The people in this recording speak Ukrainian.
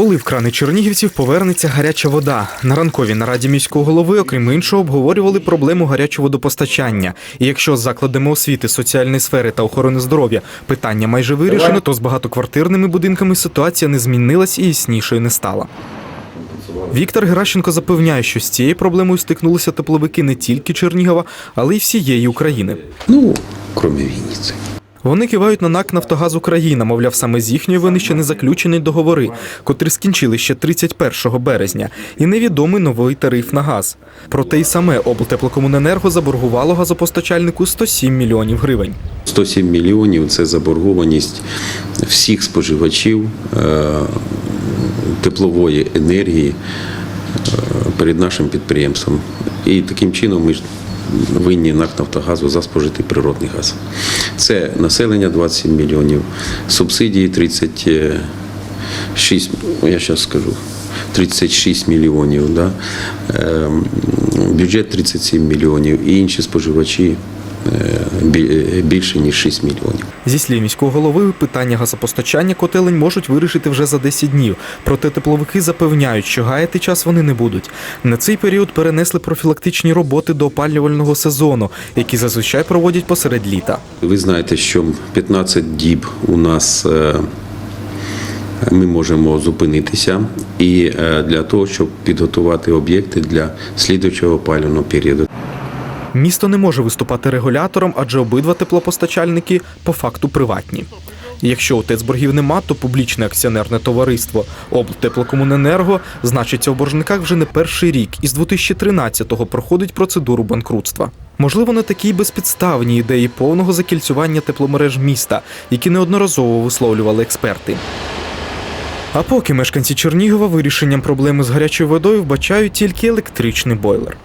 Коли в крани чернігівців повернеться гаряча вода? На ранковій нараді міського голови, окрім іншого, обговорювали проблему гарячого водопостачання. І якщо з закладами освіти, соціальної сфери та охорони здоров'я питання майже вирішено, то з багатоквартирними будинками ситуація не змінилась і яснішою не стала. Віктор Геращенко запевняє, що з цією проблемою стикнулися тепловики не тільки Чернігова, але й всієї України. Ну, кроме Вінниці. Вони кивають на НАК «Нафтогаз Україна», мовляв, саме з їхньої вини ще не заключені договори, котрі скінчили ще 31 березня, і невідомий новий тариф на газ. Проте й саме облтеплокомуненерго заборгувало газопостачальнику 107 мільйонів гривень. 107 мільйонів це заборгованість всіх споживачів е, теплової енергії е, перед нашим підприємством. І таким чином ми винні НАК «Нафтогазу» за спожитий природний газ. Це населення 27 мільйонів, субсидії 36, ну, я зараз скажу, 36 мільйонів, да? е, бюджет 37 мільйонів і інші споживачі більше ніж 6 мільйонів. Зі слів міського голови, питання газопостачання котелень можуть вирішити вже за 10 днів. Проте тепловики запевняють, що гаяти час вони не будуть. На цей період перенесли профілактичні роботи до опалювального сезону, які зазвичай проводять посеред літа. Ви знаєте, що 15 діб у нас е, ми можемо зупинитися і е, для того, щоб підготувати об'єкти для слідуючого опалювального періоду. Місто не може виступати регулятором, адже обидва теплопостачальники по факту приватні. Якщо у ТЕЦ-боргів нема, то публічне акціонерне товариство облтеплокомуненерго значиться в боржниках вже не перший рік і з 2013-го проходить процедуру банкрутства. Можливо, не такі й безпідставні ідеї повного закільцювання тепломереж міста, які неодноразово висловлювали експерти. А поки мешканці Чернігова вирішенням проблеми з гарячою водою вбачають тільки електричний бойлер.